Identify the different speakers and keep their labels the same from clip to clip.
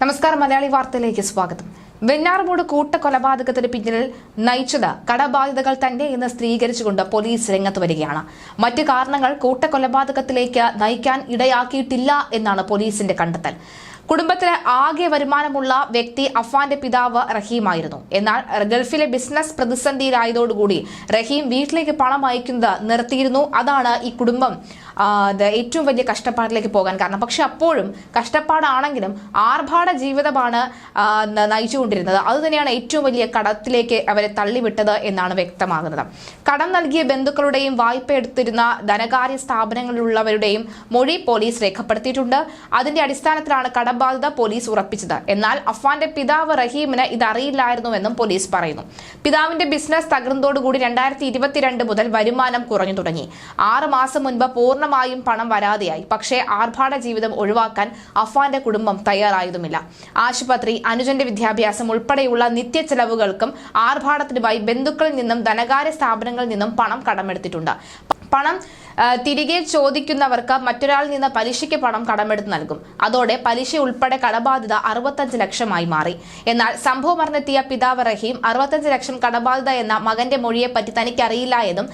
Speaker 1: നമസ്കാരം മലയാളി വാർത്തയിലേക്ക് സ്വാഗതം. വെഞ്ഞാറമൂട് കൂട്ടക്കൊലപാതകത്തിന് പിന്നിൽ നയിച്ചത് കടബാധിതകൾ തന്നെ എന്ന് സ്ഥിരീകരിച്ചുകൊണ്ട് പോലീസ് രംഗത്ത് വരികയാണ്. മറ്റ് കാരണങ്ങൾ കൂട്ടക്കൊലപാതകത്തിലേക്ക് നയിക്കാൻ ഇടയാക്കിയിട്ടില്ല എന്നാണ് പോലീസിന്റെ കണ്ടെത്തൽ. കുടുംബത്തിലെ ആകെ വരുമാനമുള്ള വ്യക്തി അഫാന്റെ പിതാവ് റഹീമായിരുന്നു. എന്നാൽ ഗൾഫിലെ ബിസിനസ് പ്രതിസന്ധിയിലായതോടുകൂടി റഹീം വീട്ടിലേക്ക് പണം അയക്കുന്നത് നിർത്തിയിരുന്നു. അതാണ് ഈ കുടുംബം ഏറ്റവും വലിയ കഷ്ടപ്പാടിലേക്ക് പോകാൻ കാരണം. പക്ഷെ അപ്പോഴും കഷ്ടപ്പാടാണെങ്കിലും ആർഭാട ജീവിതമാണ് നയിച്ചുകൊണ്ടിരുന്നത്. അതുതന്നെയാണ് ഏറ്റവും വലിയ കടത്തിലേക്ക് അവരെ തള്ളിവിട്ടത് എന്നാണ് വ്യക്തമാകുന്നത്. കടം നൽകിയ ബന്ധുക്കളുടെയും വായ്പ എടുത്തിരുന്ന ധനകാര്യ സ്ഥാപനങ്ങളിലുള്ളവരുടെയും മൊഴി പോലീസ് രേഖപ്പെടുത്തിയിട്ടുണ്ട്. അതിന്റെ അടിസ്ഥാനത്തിലാണ് കടബാധ്യത പോലീസ് ഉറപ്പിച്ചത്. എന്നാൽ അഫ്വാന്റെ പിതാവ് റഹീമിന് ഇത് അറിയില്ലായിരുന്നുവെന്നും പോലീസ് പറയുന്നു. പിതാവിന്റെ ബിസിനസ് തകർന്നതോടുകൂടി രണ്ടായിരത്തി ഇരുപത്തിരണ്ട് മുതൽ വരുമാനം കുറഞ്ഞു തുടങ്ങി. ആറ് മാസം മുൻപ് പൂർണമായും പണം വരാതെയായി. പക്ഷേ ആർഭാട ജീവിതം ഒഴിവാക്കാൻ അഫാന്റെ കുടുംബം തയ്യാറായതുമില്ല. ആശുപത്രി അനുജന്റെ വിദ്യാഭ്യാസം ഉൾപ്പെടെയുള്ള നിത്യ ചെലവുകൾക്കും ആർഭാടത്തിനുമായി ബന്ധുക്കളിൽ നിന്നും ധനകാര്യ സ്ഥാപനങ്ങളിൽ നിന്നും പണം കടമെടുത്തിട്ടുണ്ട്. പണം തിരികെ ചോദിക്കുന്നവർക്ക് മറ്റൊരാളിൽ നിന്ന് പലിശയ്ക്ക് പണം കടമെടുത്ത് നൽകും. അതോടെ പലിശ ഉൾപ്പെടെ കടബാധ്യത അറുപത്തഞ്ച് ലക്ഷമായി മാറി. എന്നാൽ സംഭവം അറിഞ്ഞെത്തിയ പിതാവ് റഹീം അറുപത്തഞ്ച് ലക്ഷം കടബാധ്യത എന്ന മകന്റെ മൊഴിയെപ്പറ്റി തനിക്കറിയില്ല എന്നും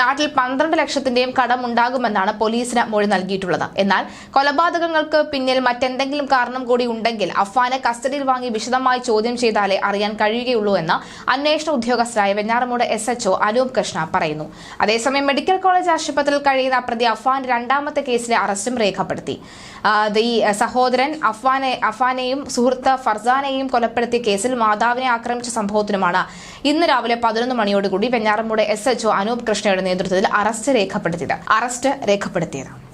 Speaker 1: നാട്ടിൽ പന്ത്രണ്ട് ലക്ഷത്തിന്റെയും കടമുണ്ടാകുമെന്നാണ് പോലീസിന് മൊഴി നൽകിയിട്ടുള്ളത്. എന്നാൽ കൊലപാതകങ്ങൾക്ക് പിന്നിൽ മറ്റെന്തെങ്കിലും കാരണം കൂടി ഉണ്ടെങ്കിൽ അഫ്വാനെ കസ്റ്റഡിയിൽ വാങ്ങി വിശദമായി ചോദ്യം ചെയ്താലേ അറിയാൻ കഴിയുകയുള്ളൂ എന്ന് അന്വേഷണ ഉദ്യോഗസ്ഥരായ വെഞ്ഞാറമൂട് എസ് എച്ച്ഒ അനൂപ് കൃഷ്ണ പറയുന്നു. അതേസമയം മെഡിക്കൽ കോളേജ് ആശുപത്രിയിൽ കഴിയുന്ന പ്രതി അഫ്വാൻ രണ്ടാമത്തെ കേസിലെ അറസ്റ്റും രേഖപ്പെടുത്തി. ഈ സഹോദരൻ അഫ്വാനെ അഫാനെയും സുഹൃത്ത് ഫർസാനെയും കൊലപ്പെടുത്തിയ കേസിൽ മാതാവിനെ ആക്രമിച്ച സംഭവത്തിനുമാണ് ഇന്ന് രാവിലെ പതിനൊന്ന് മണിയോടുകൂടി വെഞ്ഞാറമൂട് എസ് എച്ച്ഒ അനൂപ് കൃഷ്ണയുടെ നേതൃത്വത്തിൽ അറസ്റ്റ് രേഖപ്പെടുത്തിയത്. അറസ്റ്റ് രേഖപ്പെടുത്തിയത്.